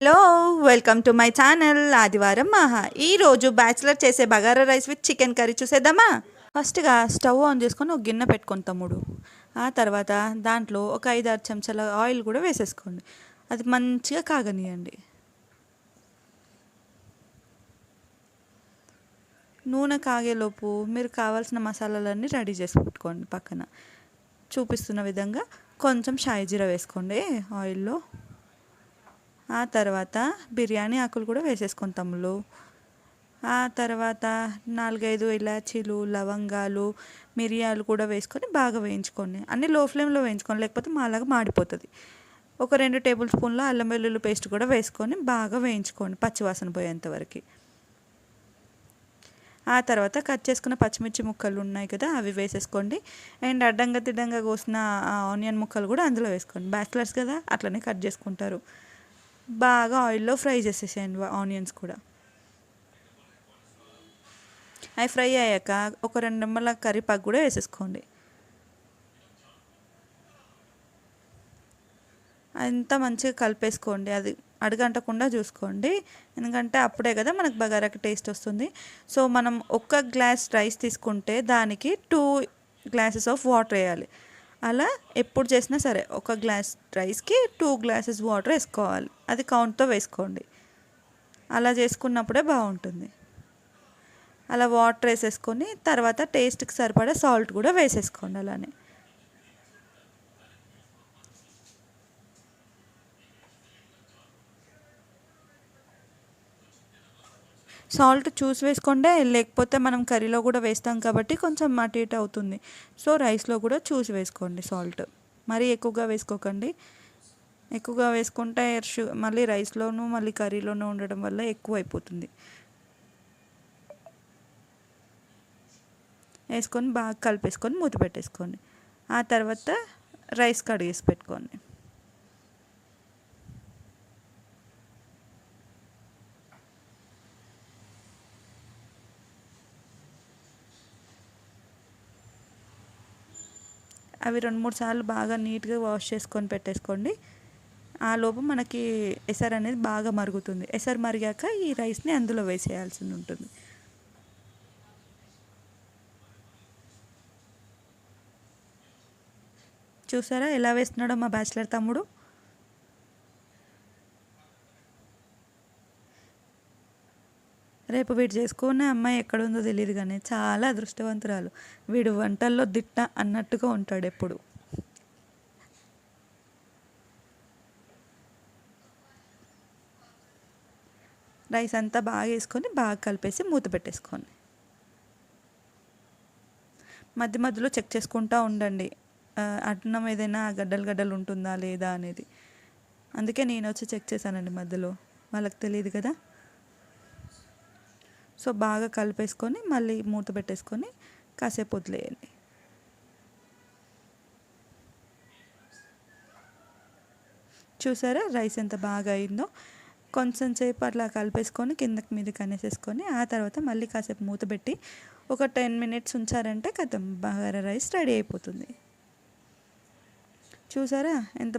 Hello welcome to my channel ఆదివారం మహా. ఈరోజు బ్యాచిలర్ చేసే bagara rice with chicken curry చూసేద్దామా? ఫస్ట్గా స్టవ్ ఆన్ చేసుకొని ఒక గిన్నె పెట్టుకొని తమ్ముడు. ఆ తర్వాత దాంట్లో ఒక ఐదు ఆరు చెంచాల ఆయిల్ కూడా వేసేసుకోండి. అది మంచిగా కాగనియండి. నూనె కాగేలోపు మీరు కావాల్సిన మసాలాలన్నీ రెడీ చేసి పెట్టుకోండి పక్కన. చూపిస్తున్న విధంగా కొంచెం షాయి జీరా వేసుకోండి ఆయిల్లో. ఆ తర్వాత బిర్యానీ ఆకులు కూడా వేసేసుకుని తమ్ముళ్ళు. ఆ తర్వాత నాలుగైదు ఇలాచీలు లవంగాలు మిరియాలు కూడా వేసుకొని బాగా వేయించుకోండి అన్నీ లో ఫ్లేమ్లో వేయించుకోండి లేకపోతే మాలాగా మాడిపోతుంది. ఒక రెండు టేబుల్ స్పూన్ల అల్లం వెల్లుల్లి పేస్ట్ కూడా వేసుకొని బాగా వేయించుకోండి పచ్చివాసన పోయేంత వరకు. ఆ తర్వాత కట్ చేసుకున్న పచ్చిమిర్చి ముక్కలు ఉన్నాయి కదా అవి వేసేసుకోండి. అండ్ అడ్డంగా తిడ్డంగా కోసిన ఆనియన్ ముక్కలు కూడా అందులో వేసుకోండి. బ్యాచిలర్స్ కదా అట్లనే కట్ చేసుకుంటారు. బాగా ఆయిల్లో ఫ్రై చేసేసేయండి ఆనియన్స్ కూడా. అవి ఫ్రై అయ్యాక ఒక రెండు నిమ్మల కరివేపాకు కూడా వేసేసుకోండి. అంతా మంచిగా కలిపేసుకోండి అది అడగంటకుండా చూసుకోండి. ఎందుకంటే అప్పుడే కదా మనకు బగారాకి టేస్ట్ వస్తుంది. సో మనం ఒక్క గ్లాస్ రైస్ తీసుకుంటే దానికి టూ గ్లాసెస్ ఆఫ్ వాటర్ వేయాలి. అలా ఎప్పుడు చేసినా సరే ఒక గ్లాస్ రైస్కి టూ గ్లాసెస్ వాటర్ వేసుకోవాలి. అది కౌంట్తో వేసుకోండి. అలా చేసుకున్నప్పుడే బాగుంటుంది. అలా వాటర్ వేసేసుకొని తర్వాత టేస్ట్కి సరిపడా సాల్ట్ కూడా వేసేసుకోండి అలానే. సాల్ట్ చూసి వేసుకోండి లేకపోతే మనం కర్రీలో కూడా వేస్తాం కాబట్టి కొంచెం అటు ఇటు అవుతుంది. సో రైస్లో కూడా చూసి వేసుకోండి సాల్ట్. మరీ ఎక్కువగా వేసుకోకండి. ఎక్కువగా వేసుకుంటే మళ్ళీ రైస్లోనూ మళ్ళీ కర్రీలోనూ ఉండడం వల్ల ఎక్కువ అయిపోతుంది వేసుకొని బాగా కలిపేసుకొని మూత పెట్టేసుకోండి. ఆ తర్వాత రైస్ కడిగేసి పెట్టుకోండి. అవి రెండు మూడు సార్లు బాగా నీట్గా వాష్ చేసుకొని పెట్టేసుకోండి. ఆ లోపు మనకి ఎసరు అనేది బాగా మరుగుతుంది. ఎసరు మరిగాక ఈ రైస్ని అందులో వేసేయాల్సి ఉంటుంది. చూసారా ఎలా వేస్తున్నాడో మా బ్యాచిలర్ తమ్ముడు? రేపు వీడు చేసుకునే అమ్మాయి ఎక్కడుందో తెలియదు కానీ చాలా అదృష్టవంతురాలు. వీడు వంటల్లో దిట్ట అన్నట్టుగా ఉంటాడు ఎప్పుడు. రైస్ అంతా బాగా వేసుకొని బాగా కలిపేసి మూత పెట్టేసుకోండి. మధ్య మధ్యలో చెక్ చేసుకుంటూ ఉండండి. అన్నం ఏదైనా గడ్డలు గడ్డలు ఉంటుందా లేదా అనేది. అందుకే నేను వచ్చి చెక్ చేశానండి మధ్యలో. వాళ్ళకి తెలియదు కదా? సో బాగా కలిపేసుకొని మళ్ళీ మూత పెట్టేసుకొని కాసేపు వదిలేయండి. చూసారా? రైస్ ఎంత బాగా అయిందో. కొంచెం సేపు అట్లా కలిపేసుకొని కిందకి మీదకి కనేసేసుకొని ఆ తర్వాత మళ్ళీ కాసేపు మూత పెట్టి ఒక టెన్ మినిట్స్ ఉంచారంటే కథం బగారా రైస్ రెడీ అయిపోతుంది. చూసారా? ఎంత